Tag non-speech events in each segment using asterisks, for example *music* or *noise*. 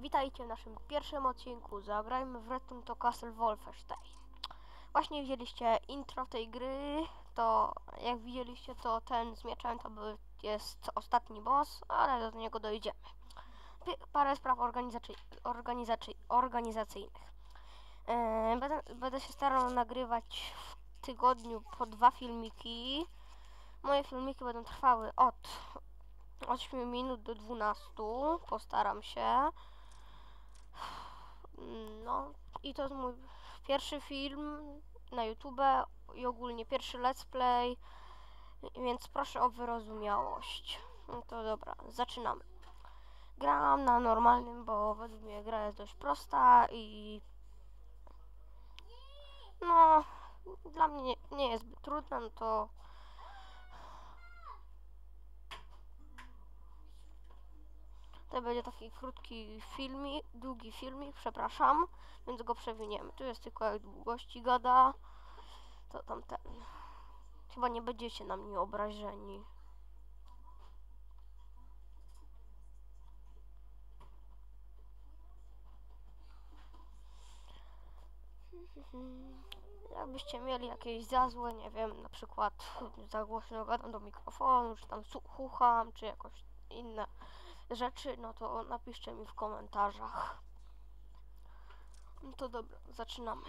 Witajcie w naszym pierwszym odcinku. Zagrajmy w Return to Castle Wolfenstein. Właśnie widzieliście intro tej gry, to jak widzieliście to ten z mieczem to był, jest ostatni boss, ale do niego dojdziemy. Parę spraw organizacy organizacy organizacyjnych. E, będę, będę się starał nagrywać w tygodniu po dwa filmiki. Moje filmiki będą trwały od 8 minut do 12. Postaram się. No i to jest mój pierwszy film na YouTube i ogólnie pierwszy let's play, więc proszę o wyrozumiałość. No to dobra, zaczynamy. Gram na normalnym, bo według mnie gra jest dość prosta i no dla mnie nie, jest zbyt trudna, no to To będzie taki krótki filmik, długi filmik, przepraszam, więc go przewiniemy. Tu jest tylko jak długości gada. To tamten. Chyba nie będziecie na mnie obrażeni. Jakbyście mieli jakieś za złe, nie wiem, na przykład za głośno gadam do mikrofonu, czy tam chucham, czy jakoś inne rzeczy, no to napiszcie mi w komentarzach. No to dobra, zaczynamy.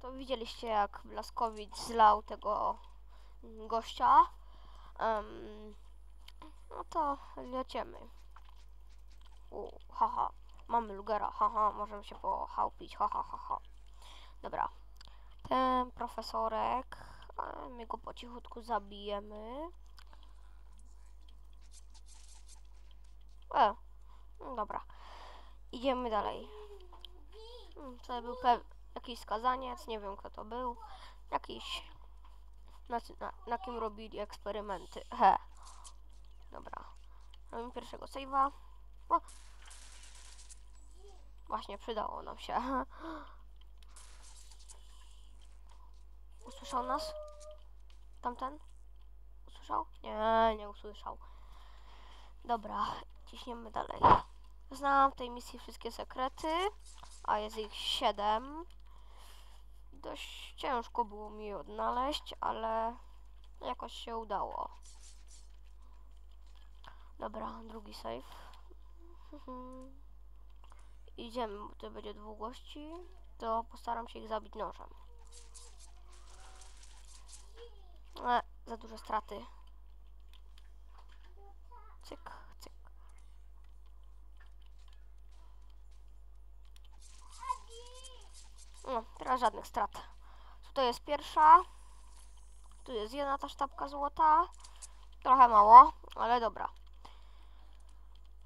To widzieliście jak Blaskowicz zlał tego mm, gościa. Em, no to lecimy. U, haha, mamy Lugera, haha, możemy się pochałpić, haha, haha. Dobra, ten profesorek, my go po cichutku zabijemy. E, no dobra, idziemy dalej. Mm, Tutaj był pe- jakiś skazaniec, nie wiem kto to był. Jakiś. Na, na, na kim robili eksperymenty. He. Dobra. Robimy pierwszego save'a. O. Właśnie przydało nam się. *laughs* Usłyszał nas? Tamten? Usłyszał? Nie, nie usłyszał. Dobra, ciśniemy dalej. Znam w tej misji wszystkie sekrety, a jest ich 7. Dość ciężko było mi je odnaleźć, ale jakoś się udało. Dobra, drugi save. *laughs* Idziemy, bo to będzie dwóch gości, to postaram się ich zabić nożem. E, za duże straty. Cyk, cyk. No, teraz żadnych strat. Tutaj jest pierwsza. Tu jest jedna ta sztabka złota. Trochę mało, ale dobra.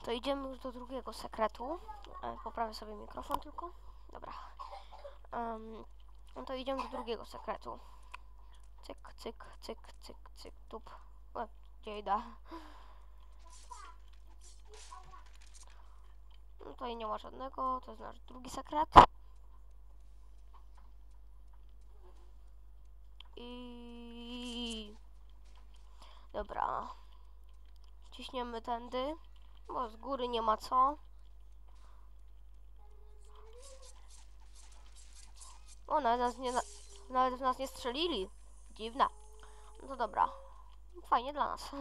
To idziemy już do drugiego sekretu. E, poprawię sobie mikrofon tylko. Dobra. Em, no to idziemy do drugiego sekretu. Cyk, cyk, cyk, cyk, cyk, tup. E, idę? No tutaj nie ma żadnego, to jest nasz drugi sekret. I dobra. Ciśniemy tędy, bo z góry nie ma co. O, nawet nas nie, na- nawet w nas nie strzelili. Dziwne. No to dobra. Fajnie dla nas. *laughs*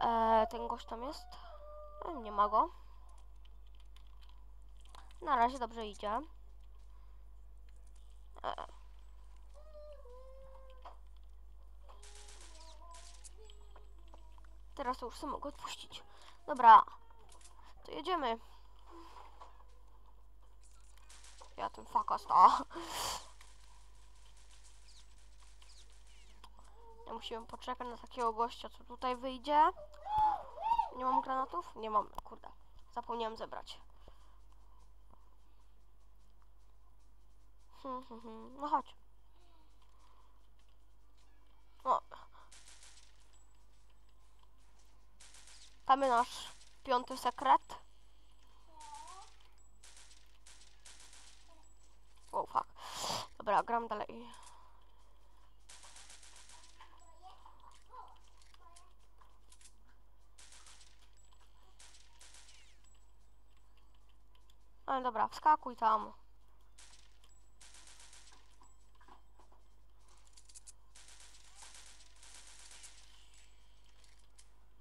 e, ten gość tam jest? E, nie ma go. Na razie dobrze idzie. E. Teraz to już sobie mogę odpuścić. Dobra. To jedziemy. Ja ten fakasta. Ja musimy poczekać na takiego gościa, co tutaj wyjdzie. Nie mam granatów? Nie mam, kurde. Zapomniałem zebrać. Hmm, hmm, hmm. No chodź. O. Jest nasz piąty sekret. O, fuck. Dobra, gram dalej. Ale dobra, wskakuj tam.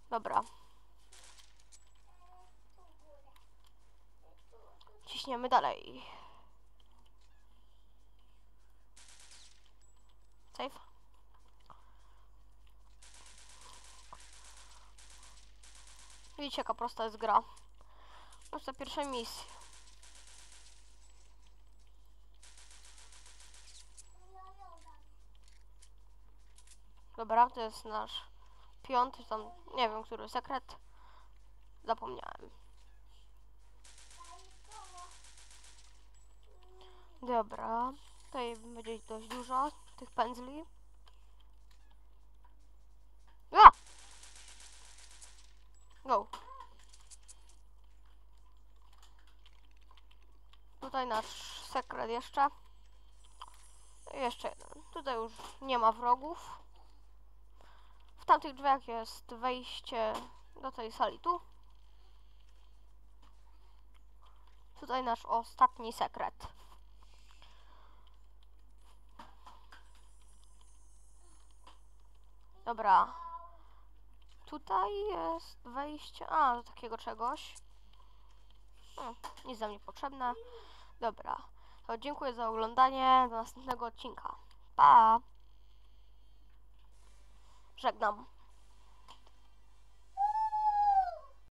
Dobra. Ciśniemy dalej. Safe. Widzicie, jaka prosta jest gra. Prosta pierwsza misja. Dobra, to jest nasz piąty, tam nie wiem, który sekret. Zapomniałem. Dobra, tutaj będzie dość dużo tych pędzli. Ja! Go. Tutaj nasz sekret jeszcze. Jeszcze jeden. Tutaj już nie ma wrogów. W tamtych drzwiach jest wejście do tej sali tu. Tutaj nasz ostatni sekret. Dobra. Tutaj jest wejście. A, do takiego czegoś. Hmm, nic za mnie potrzebne. Dobra. To dziękuję za oglądanie. Do następnego odcinka. Pa! Żegnam.